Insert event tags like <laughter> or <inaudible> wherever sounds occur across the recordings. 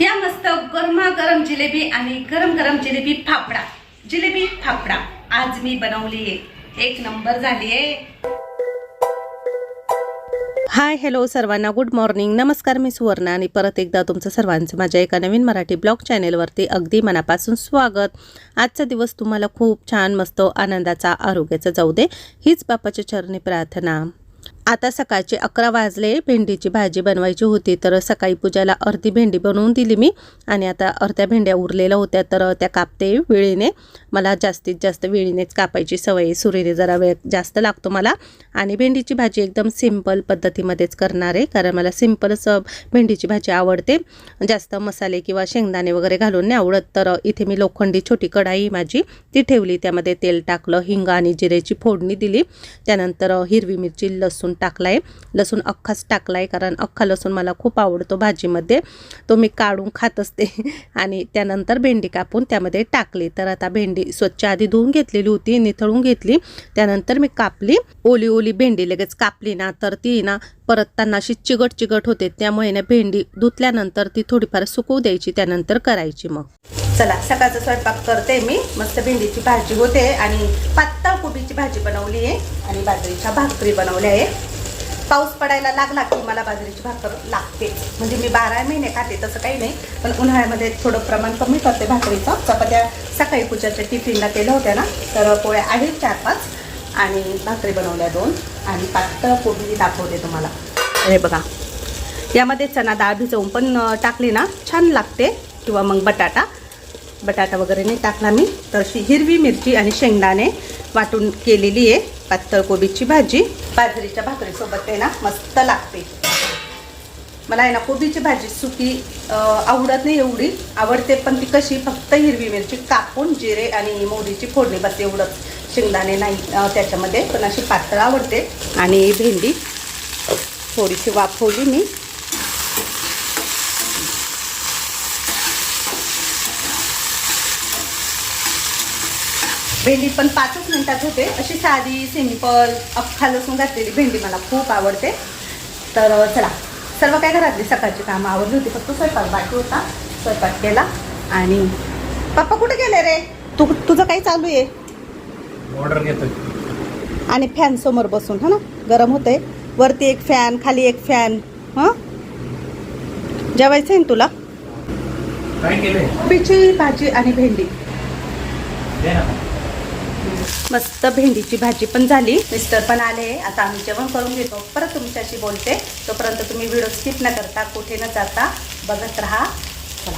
या मस्त गरमागरम जिलेबी आणि गरम गरम जिलेबी फाफडा. जिलेबी फाफडा. आज मी बनवली आहे. एक नंबर झाली आहे. हाय हॅलो सर्वांना गुड मॉर्निंग नमस्कार मी सुवर्णा आणि परत एकदा तुमचं सर्वांचं माझ्या एका नवीन मराठी ब्लॉग चॅनेलवरती अगदी मनापासून स्वागत. आजचा दिवस तुम्हाला खूप छान मस्त आनंदाचा आरोग्याचा जाऊ दे. हीच बापाच्या चरणी प्रार्थना. आता सकाळचे अकरा वाजले भेंडीची भाजी बनवायची होती तर सकाळी पूजाला अर्धी भेंडी बनवून दिली मी. आणि आता अर्ध्या भेंड्या उरलेल्या होत्या तर त्या कापते विळीने. मला जास्तीत जास्त विळीनेच कापायची सवय सुरीने जरा वेळ जास्त लागतो मला. आणि भेंडीची भाजी एकदम सिंपल पद्धतीमध्येच करणार आहे कारण मला सिंपलच भेंडीची भाजी आवडते. जास्त मसाले किंवा शेंगदाणे वगैरे घालून नाही आवडत तर इथे मी लोखंडी छोटी कढाई माझी ती ठेवली. त्यामध्ये तेल टाकलं हिंग आणि जिरेची फोडणी दिली. त्यानंतर हिरवी मिरची लसूण टाकला आहे लसूण अख्खाच टाकला आहे कारण अख्खा लसूण मला खूप आवडतो भाजीमध्ये. तो मी काढून खात असते. <laughs> आणि त्यानंतर भेंडी कापून त्यामध्ये टाकली. तर आता भेंडी स्वच्छ आधी धुवून घेतलेली होती निथळून घेतली. त्यानंतर मी कापली. ओली ओली भेंडी लगेच कापली ना तर ती ना परतताना अशी चिगट चिगट होते. त्यामुळे ना भेंडी धुतल्यानंतर ती थोडीफार सुकवू द्यायची त्यानंतर करायची मग. चला सकाळचा स्वयंपाक करते मी. मस्त भेंडीची भाजी होते आणि पातळ कोबीची भाजी बनवली आहे आणि बाजरीच्या भाकरी बनवल्या आहे. पाऊस पडायला लागला की मला बाजरीची भाकर लागते. म्हणजे मी बारा महिने खाते तसं काही नाही पण उन्हाळ्यामध्ये थोडं प्रमाण कमी करते भाकरीचं. चपात्या सकाळी पूजाच्या टिफिनला केल्या होत्या ना तर पोळ्या आहेत चार पाच आणि भाकरी बनवल्या दोन आणि पातळ कोबी दाखवते तुम्हाला. हे बघा यामध्ये चना डाळ भिजवून पण टाकली ना छान लागते. किंवा मग बटाटा. बटाटा वगैरे नाही टाकला मी. तर हिरवी मिरची आणि शेंगदाणे वाटून केलेली आहे. पातळ कोबीची भाजी. बाजरीच्या भाकरीसोबत आहे ना मस्त लागते. मला आहे ना कोबीची भाजी सुकी आवडत नाही एवढी. आवडते पण ती कशी फक्त हिरवी मिरची कापून जिरे आणि मोहरीची फोडणी बस एवढंच. शेंगदाणे नाही त्याच्यामध्ये पण अशी पातळ आवडते. आणि भेंडी थोडीशी वाफवली मी. भेंडी पण पाचच मिनिटात होते. अशी साधी सिंपल अख्खा लसूण घातलेली भेंडी मला खूप आवडते. तर चला. सर्व काय घरातली सकाळची कामं आवडली होती फक्त स्वयंपाक बाकी होता. स्वयंपाक केला आणि पप्पा कुठे गेले रे? तू तुझं काय चालू आहे? ऑर्डर घेतोय. आणि फॅन समोर बसून हा ना? गरम होतंय. वरती एक फॅन खाली एक फॅन हां? जेवायचं आहे ना तुला? पिची भाजी आणि भेंडी. मस्त भेंडीची भाजी पण झाली. मिस्टर पण आले. आता आम्ही जेवण करून घेतो. परत तुमच्याशी बोलते. तोपर्यंत तुम्ही व्हिडिओ स्किप न करता कुठे न जाता बघत राहा.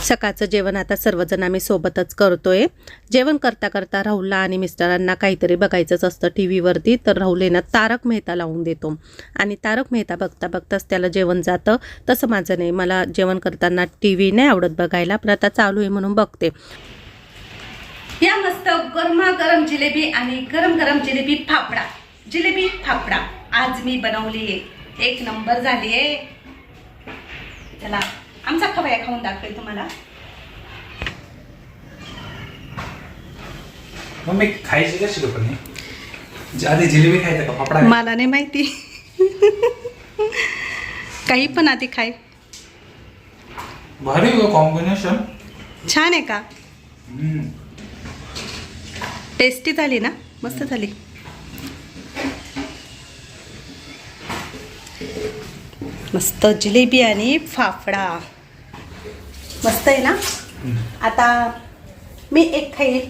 सकाळचं जेवण आता सर्वजण आम्ही सोबतच करतोय. जेवण करता करता राहुलला आणि मिस्टरांना काहीतरी बघायचंच असतं टी व्हीवरती तर राहुल ना तारक मेहता लावून देतो. आणि तारक मेहता बघता बघताच त्याला जेवण जातं. तसं माझं नाही. मला जेवण करताना टी व्ही नाही आवडत बघायला. पण आता चालू आहे म्हणून बघते. या मस्त गरमागरम जिलेबी आणि गरम गरम जिलेबी फाफडा. जिलेबी फाफडा. आज मी बनवली. आहे एक नंबर झाली आहे. चला आमचा खवया खाऊन दाखवेल तुम्हाला. मम्मी खायची कशी पण? आधी जिलेबी खायचं का पापडा मला नाही माहिती. काही पण आधी खाय. भारी कॉम्बिनेशन छान आहे का? टेस्टी झाली ना? मस्त झाली. मस्त जिलेबी आणि फाफडा. मस्त आहे ना? आता मी एक खाईल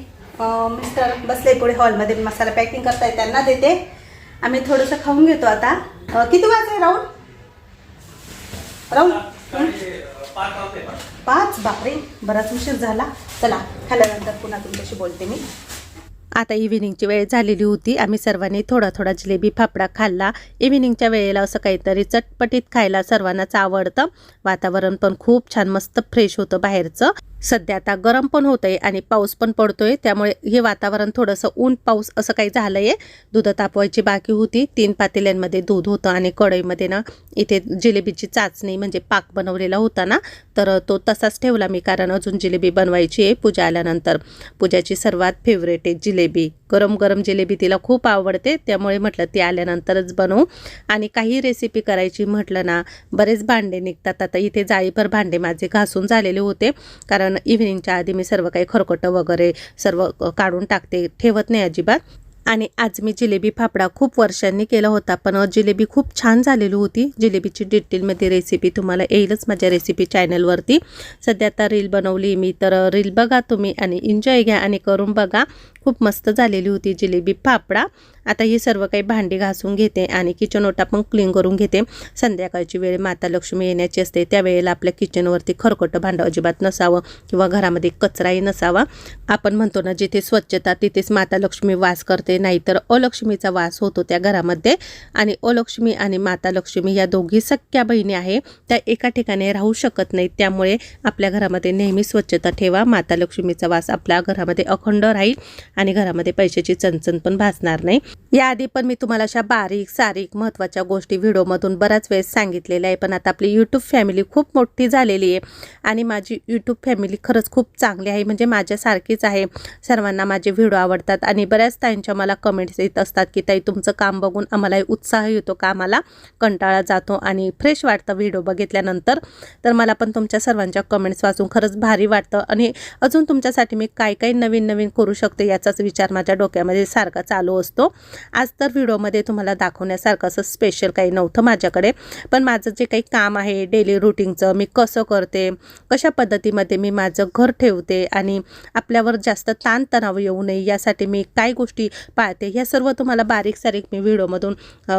मिस्टर बसले पुढे हॉलमध्ये. मसाला पॅकिंग करताय त्यांना देते. आम्ही थोडंसं खाऊन घेतो आता. किती वाजता आहे राहुल? राहुल? पाच बापरे. बराच उशीर झाला. चला खाल्ल्यानंतर पुन्हा तुमच्याशी बोलते मी. आता इव्हिनिंगची वेळ झालेली होती. आम्ही सर्वांनी थोडा थोडा जिलेबी फाफडा खाल्ला. इव्हिनिंगच्या वेळेला असं काहीतरी चटपटीत खायला सर्वांनाच आवडतं. वातावरण पण खूप छान मस्त फ्रेश होतं बाहेरचं. सध्या आता गरम पण होतंय आणि पाऊस पण पडतो आहे त्यामुळे हे वातावरण थोडंसं ऊन पाऊस असं काही झालं आहे दूध तापवायची बाकी होती. तीन पातेल्यांमध्ये दूध होतं आणि कढईमध्ये ना इथे जिलेबीची चाचणी म्हणजे पाक बनवलेला होता ना. तर तो तसाच ठेवला मी कारण अजून जिलेबी बनवायची आहे. पूजा आल्यानंतर. पूजाची सर्वात फेवरेट आहे जिलेबी. गरम गरम जिलेबी तिला खूप आवडते. त्यामुळे म्हटलं ती आल्यानंतरच बनवू. आणि काही रेसिपी करायची म्हटलं ना बरेच भांडे निघतात. आता इथे जाळीभर भांडे माझे घासून झालेले होते. कारण इव्हिनिंगच्या आधी मी सर्व काही खरकटं वगैरे सर्व काढून टाकते. ठेवत नाही अजिबात. आणि आज मी जिलेबी फाफडा खूप वर्षांनी केला होता पण जिलेबी खूप छान झालेली होती. जिलेबीची डिटेलमध्ये रेसिपी तुम्हाला येईलच माझ्या रेसिपी चॅनलवरती सध्या आता रील बनवली मी तर रील बघा तुम्ही आणि एन्जॉय घ्या आणि करून बघा. खूप मस्त झालेली होती जिलेबी फाफडा आता ही सर्व काही भांडी घासून घेते आणि किचन ओटा पण क्लीन करून घेते. संध्याकाळची वेळ माता लक्ष्मी येण्याची असते त्यावेळेला आपल्या किचनवरती खरकटं भांडं अजिबात नसावं किंवा घरामध्ये कचराही नसावा. आपण म्हणतो ना जिथे स्वच्छता तिथेच माता लक्ष्मी वास करते. नाहीतर अलक्ष्मीचा वास होतो त्या घरामध्ये. आणि अलक्ष्मी आणि माता लक्ष्मी या दोघी सख्या बहिणी आहे त्या एका ठिकाणी राहू शकत नाहीत. त्यामुळे आपल्या घरामध्ये नेहमी स्वच्छता ठेवा. माता लक्ष्मीचा वास आपल्या घरामध्ये अखंड राहील आणि घरामध्ये पैशाची चणचण पण भासणार नाही. याआधी पण मी तुम्हाला अशा बारीक सारीक महत्त्वाच्या गोष्टी व्हिडिओमधून बऱ्याच वेळेस सांगितलेल्या आहे पण आता आपली यूट्यूब फॅमिली खूप मोठी झालेली आहे आणि माझी यूट्यूब फॅमिली खरंच खूप चांगली आहे. म्हणजे माझ्यासारखीच आहे. सर्वांना माझे व्हिडिओ आवडतात आणि बऱ्याच ताईंच्या मला कमेंट्स येत असतात की ताई तुमचं काम बघून आम्हालाही उत्साह येतो कामाला कंटाळा जातो. आणि फ्रेश वाटतं व्हिडिओ बघितल्यानंतर. तर मला पण तुमच्या सर्वांच्या कमेंट्स वाचून खरंच भारी वाटतं. आणि अजून तुमच्यासाठी मी काय काय नवीन नवीन करू शकते याचाच विचार माझ्या डोक्यामध्ये सारखा चालू असतो. आज तर व्हिडिओमध्ये तुम्हाला दाखवण्यासारखं असं स्पेशल काही नव्हतं माझ्याकडे. पण माझं जे काही काम आहे डेली रुटीनचं मी कसं करते कशा पद्धतीमध्ये मी माझं घर ठेवते आणि आपल्यावर जास्त ताणतणाव येऊ नये यासाठी मी काय गोष्टी पाळते. ह्या सर्व तुम्हाला बारीक सारीक मी व्हिडिओमधून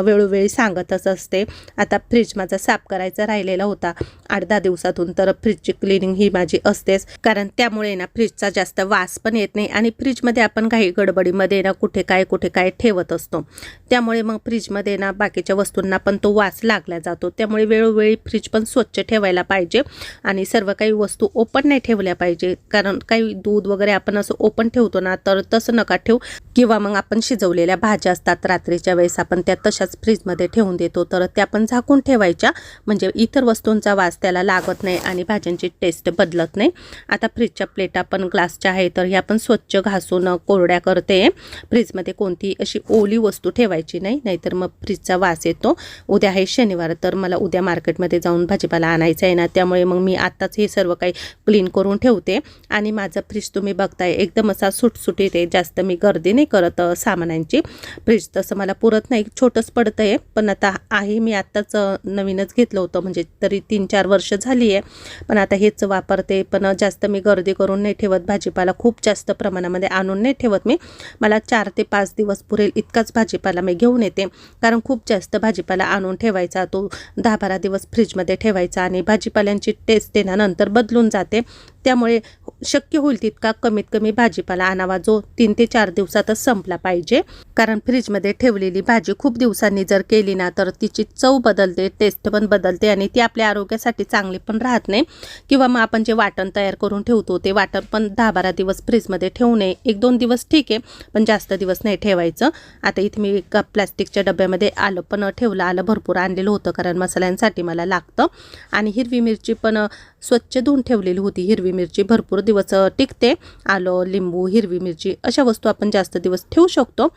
वेळोवेळी सांगतच असते. आता फ्रीज माझा साफ करायचा राहिलेला होता आठ दहा दिवसातून तर फ्रीजची क्लिनिंग ही माझी असतेच. कारण त्यामुळे ना फ्रीजचा जास्त वास पण येत नाही आणि फ्रीजमध्ये आपण काही गडबडीमध्ये ना कुठे काय कुठे काय ठेवत असतो. त्यामुळे मग फ्रीजमध्ये ना बाकीच्या वस्तूंना पण तो वास लागला जातो. त्यामुळे वेळोवेळी फ्रीज पण स्वच्छ ठेवायला पाहिजे आणि सर्व काही वस्तू ओपन नाही ठेवल्या पाहिजे. कारण काही दूध वगैरे आपण असं ओपन ठेवतो ना तर तसं नका ठेवू. किंवा मग आपण शिजवलेल्या भाज्या असतात रात्रीच्या वेळेस आपण त्या तशाच फ्रीजमध्ये ठेवून देतो. तर त्या पण झाकून ठेवायच्या. म्हणजे इतर वस्तूंचा वास त्याला लागत नाही आणि भाज्यांची टेस्ट बदलत नाही. आता फ्रीजच्या प्लेटा पण ग्लासच्या आहे तर ह्या पण स्वच्छ घासून कोरड्या करते. फ्रीजमध्ये कोणती अशी ओली वस्तू ठेवायची नाही नाहीतर मग फ्रीजचा वास येतो. उद्या आहे शनिवार तर मला उद्या मार्केटमध्ये जाऊन भाजीपाला आणायचा आहे ना त्यामुळे मग मी आत्ताच हे सर्व काही क्लीन करून ठेवते. आणि माझं फ्रीज तुम्ही बघताय एकदम असा सुटसुटीत आहे. जास्त मी गर्दी नाही करत सामानांची फ्रीज तसं मला पुरत नाही छोटंच पडतं आहे पण आता आहे मी आत्ताच नवीनच घेतलं होतं. म्हणजे तरी तीन चार वर्ष झाली आहे पण आता हेच वापरते. पण जास्त मी गर्दी करून नाही ठेवत. भाजीपाला खूप जास्त प्रमाणामध्ये आणून नाही ठेवत मी. मला चार ते पाच दिवस पुरेल इतकाच भाजीपाला मी घेऊन येते. कारण खूप जास्त भाजीपाला आणून ठेवायचा. तो दहा बारा दिवस फ्रीजमध्ये ठेवायचा आणि भाजीपाल्यांची टेस्ट देण्यानंतर बदलून जाते. त्यामुळे शक्य होईल तितका कमीत कमी भाजीपाला आणावा जो तीन ते चार दिवसातच संपला पाहिजे. कारण फ्रीजमध्ये ठेवलेली भाजी खूप दिवसांनी जर केली ना तर तिची चव बदलते टेस्ट पण बदलते आणि ती आपल्या आरोग्यासाठी चांगली पण राहत नाही. किंवा मग आपण जे वाटण तयार करून ठेवतो ते वाटण पण दहा बारा दिवस फ्रीजमध्ये ठेवू नये एक दोन दिवस ठीक आहे पण जास्त दिवस नाही ठेवायचं. आता इथे मी एका प्लॅस्टिकच्या डब्यामध्ये आलं पण ठेवलं आलं भरपूर आणलेलं होतं कारण मसाल्यांसाठी मला लागतं. आणि हिरवी मिरची पण स्वच्छ धुवून ठेवलेली होती हिरवी मिरची भरपूर दिवस दिवस टिकते. आलं लिंबू हिरवी मिरची अशा वस्तू आपण जास्त दिवस ठेवू शकतो.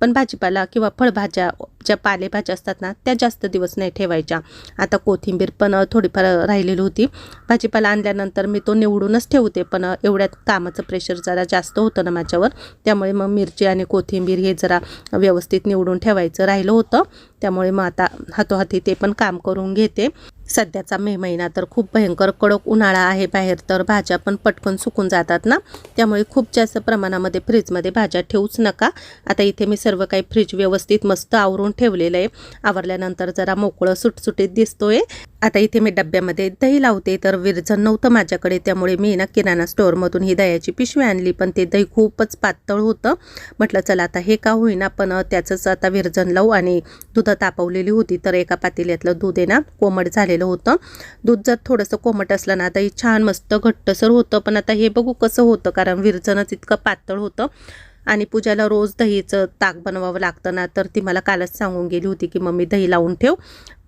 पण भाजीपाला किंवा फळभाज्या ज्या पालेभाज्या असतात ना त्या जास्त दिवस नाही ठेवायच्या. आता कोथिंबीर पण थोडीफार राहिलेली होती. भाजीपाला आणल्यानंतर मी तो निवडूनच ठेवते पण एवढ्यात कामाचं प्रेशर जरा जास्त होतं ना माझ्यावर. त्यामुळे मग मिरची आणि कोथिंबीर हे जरा व्यवस्थित निवडून ठेवायचं राहिलं होतं. त्यामुळे मग आता हातोहाती ते पण काम करून घेते. सध्याचा मे महिना तर खूप भयंकर कडक उन्हाळा आहे बाहेर तर भाज्या पण पटकन सुकून जातात ना? त्यामुळे खूप जास्त प्रमाणामध्ये फ्रीजमध्ये भाज्या ठेवूच नका. आता इथे मी सर्व काही फ्रीज व्यवस्थित मस्त आवरून ठेवलेलं आहे. आवरल्यानंतर जरा मोकळं सुटसुटीत दिसतोय. आता इथे मी डब्यामध्ये दही लावते तर विरजन नव्हतं माझ्याकडे त्यामुळे मी ना किराणा स्टोअरमधून ही दह्याची पिशवी आणली पण ते दही खूपच पातळ होतं. म्हटलं चला आता हे का होईना पण त्याचंच आता विरजन लावू. आणि दूध तापवलेली होती तर एका पातेल्यातलं दूध आहे ना कोमट झालेलं होतं. दूध जर थोडंसं कोमट असलं ना दही छान मस्त घट्टसर होतं. पण आता हे बघू कसं होतं कारण विरजनच इतकं पातळ होतं. आणि पूजाला रोज दहीचं ताक बनवावं लागतं ना तर ती मला कालच सांगून गेली होती की मम्मी दही लावून ठेव.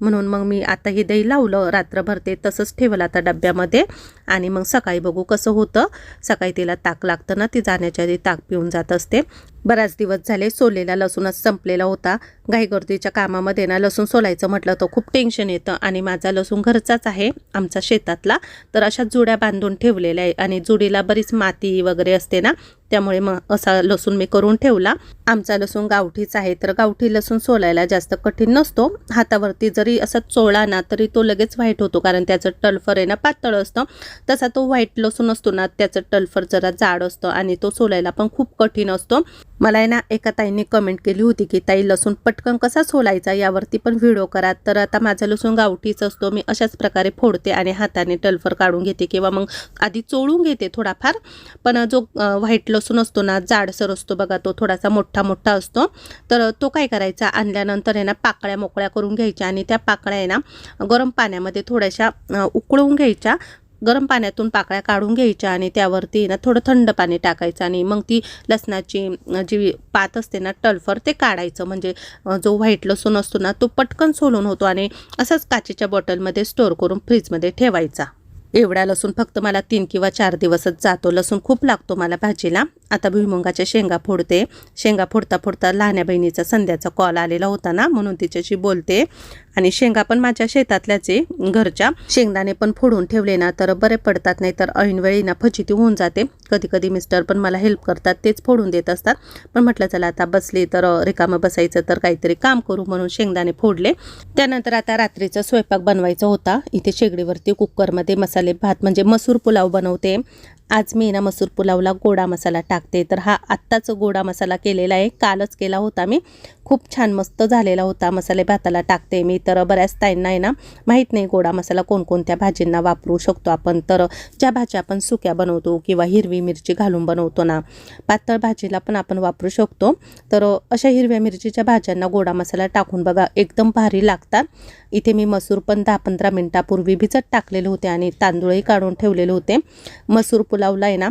म्हणून मग मी आता हे दही लावलं रात्रभर ते तसंच ठेवलं आता डब्यामध्ये. आणि मग सकाळी बघू कसं होतं. सकाळी तिला ताक लागतं ना ती जाण्याच्या आधी ताक पिऊन जात असते. बराच दिवस झाले सोलेला लसूणच संपलेला होता. घाईगर्दीच्या कामामध्ये ना लसूण सोलायचं म्हटलं तर खूप टेन्शन येतं आणि माझा लसूण घरचाच आहे आमचा शेतातला. तर अशा जुड्या बांधून ठेवलेल्या आहे आणि जुडीला बरीच माती वगैरे असते ना त्यामुळे मग असा लसूण मी करून ठेवला. आमचा लसूण गावठीच आहे तर गावठी लसूण सोलायला जास्त कठीण नसतो. हातावरती जरी असा चोळा ना तरी तो लगेच व्हाईट होतो कारण त्याचं टल्फर आहे ना पातळ असतं. तसा तो व्हाईट लसूण असतो ना त्याचं टल्फर जरा जाड असतं आणि तो सोलायला पण खूप कठीण असतो. मला आहे ना एका ताईंनी कमेंट केली होती की ताई लसूण पटकन कसा सोलायचा? यावरती पण व्हिडिओ करा. तर आता माझा लसूण गावठीच असतो. मी अशाच प्रकारे फोडते आणि हाताने टल्फर काढून घेते किंवा मग आधी चोळून घेते थोडाफार. पण जो व्हाईट लसूण असतो ना जाडसर असतो बघा तो थोडासा मोठा मोठा असतो. तर तो काय करायचा? आणल्यानंतर आहे ना पाकळ्या मोकळ्या करून घ्यायच्या आणि त्या पाकळ्या आहे ना गरम पाण्यामध्ये थोड्याशा उकळवून घ्यायच्या. गरम पाण्यातून पाकळ्या काढून घ्यायच्या आणि त्यावरती ना थोडं थंड पाणी टाकायचं आणि मग ती लसणाची जी पात असते ना टल्फर ते काढायचं. म्हणजे जो व्हाईट लसूण असतो ना तो पटकन सोलून होतो आणि असंच काचेच्या बॉटलमध्ये स्टोअर करून फ्रीजमध्ये ठेवायचा. एवढा लसूण फक्त मला तीन किंवा चार दिवसच जातो. लसूण खूप लागतो मला भाजीला. आता भुईमुगाच्या शेंगा फोडते. शेंगा फोडता फोडता लहान्या बहिणीचा संध्याचा कॉल आलेला होता ना म्हणून तिच्याशी बोलते. आणि शेंगा पण माझ्या शेतातल्याचे घरच्या. शेंगदाणे पण फोडून ठेवले ना तर बरे पडतात नाही तर ऐनवेळी ना फजिती होऊन जाते. कधी कधी मिस्टर पण मला हेल्प करतात तेच फोडून देत असतात. पण म्हटलं चला आता बसले तर रिकामं बसायचं तर काहीतरी काम करू म्हणून शेंगदाणे फोडले. त्यानंतर आता रात्रीचा स्वयंपाक बनवायचा होता. इथे शेगडीवरती कुकरमध्ये मसाले भात म्हणजे मसूर पुलाव बनवते. आज मी ना मसूर पुलावला गोडा मसाला टाकते. तर हा आत्ताच गोडा मसाला केलेला आहे. कालच केला होता मी. खूप छान मस्त झालेला होता मसाले भाताला टाकते मी. तर बऱ्याच ताईंना आहे ना माहीत नाही गोडा मसाला कोणकोणत्या भाजींना वापरू शकतो आपण. तर ज्या भाज्या आपण सुक्या बनवतो किंवा हिरवी मिरची घालून बनवतो ना पातळ भाजीला पण आपण वापरू शकतो. तर अशा हिरव्या मिरचीच्या भाज्यांना गोडा मसाला टाकून बघा एकदम भारी लागतात. इथे मी मसूर पण दहा पंधरा मिनटापूर्वी भिजत टाकलेले होते आणि तांदूळही काढून ठेवलेले होते. मसूर पुलावला आहे ना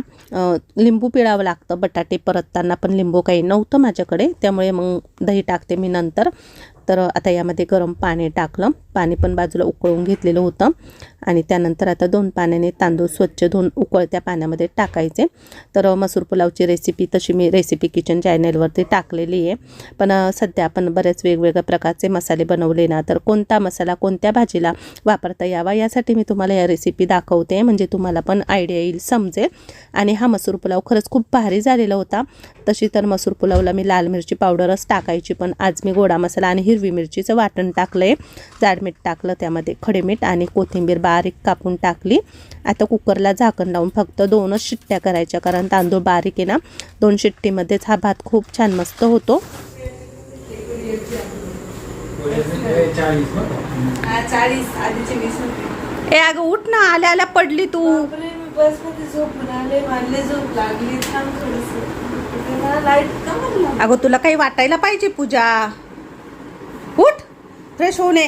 लिंबू पिळावं लागतं बटाटे परतताना पण लिंबू काही नव्हतं माझ्याकडे त्यामुळे मग दही टाकते मी नंतर. तर आता यामध्ये गरम पाणी टाकलं. पाणी पण बाजूला उकळून घेतलेलं होतं. आणि त्यानंतर आता दोन पाण्याने तांदूळ स्वच्छ धुवून उकळत्या पाण्यामध्ये टाकायचे. तर मसूर पुलावची रेसिपी तशी मी रेसिपी किचन चॅनेलवरती टाकलेली आहे. पण सध्या आपण बरेच वेगवेगळ्या प्रकारचे मसाले बनवले ना तर कोणता मसाला कोणत्या भाजीला वापरता यावा यासाठी मी तुम्हाला या रेसिपी दाखवते. म्हणजे तुम्हाला पण आयडिया येईल समजेल. आणि हा मसूर पुलाव खरंच खूप भारी झालेला होता. तशी तर मसूर पुलावला मी लाल मिरची पावडरच टाकायची पण आज मी गोडा मसाला आणि हिरवी मिरचीचं वाटण टाकलं आहे जाड मीठ टाकलं त्यामध्ये खडे मीठ आणि कोथिंबीर बारीक कापून टाकली. आता कुकरला झाकण लावून फक्त दोनच शिट्ट्या करायच्या कारण तांदूळ बारीक आहे ना. दोन शिट्टीमध्येच हा भात खूप छान मस्त होतो. ए अगं उठ ना आल्या आल्या पडली तू. अगं तुला काही वाटायला पाहिजे पूजा? उठ. फ्रेश होऊ नये.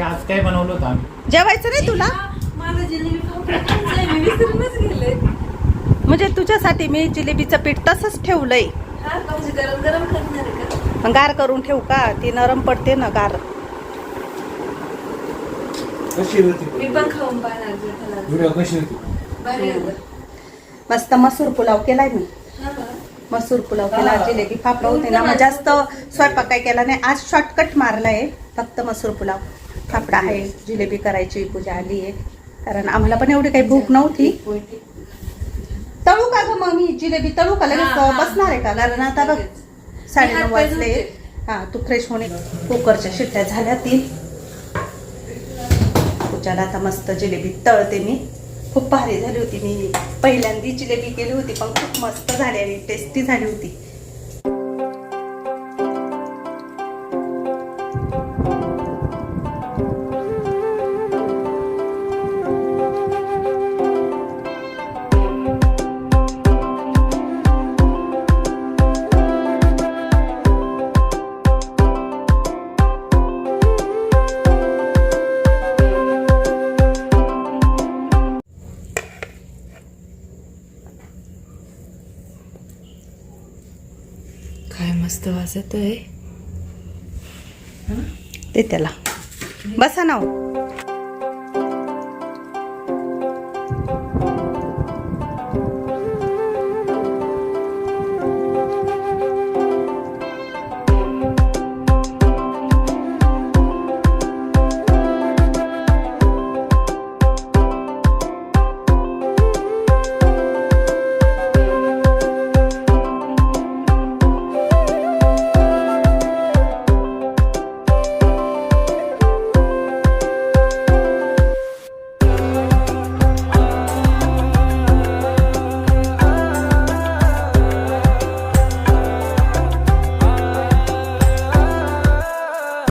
आज काय बनवलं होतं आम्ही? जेवायचं नाही तुला? माझा जिलेबी खाऊ खायचंय, मी विसरूनच गेले. म्हणजे तुझ्यासाठी मी जिलेबीचं पीठ तसंच ठेवलंय. हा का म्हणजे गरम गरम करणार आहे का? मग गार करून ठेवू का? ती नरम पडते ना गार. कशी होती मी पण खाऊन पाहणार जेठाला. व्हिडिओ कशी होती भारी होतं. मस्त मसूर पुलाव केलाय मी. हा? मसूर पुलाव केला जिलेबी फाफडा होते ना मग जास्त स्वयंपाक काय केला नाही. आज शॉर्टकट मारलाय फक्त मसूर पुलाव. फाफडा आहे जिलेबी करायची पूजा आली आहे. कारण आम्हाला पण एवढी काही भूक नव्हती. तळू का ग मग मी जिलेबी तळू का लगेच. बसणार आहे का? कारण आता बघ. साडे नऊ वाजले. हा तू फ्रेश होणे कुकरच्या शिट्ट्या झाल्या तीन. पूजाला आता मस्त जिलेबी तळते मी. खूप भारी झाली होती मी. पहिल्यांदी जिलेबी केली होती पण खूप मस्त झाली आणि टेस्टी झाली होती. मस्त वाजत आहे ते त्याला. बसा ना हो.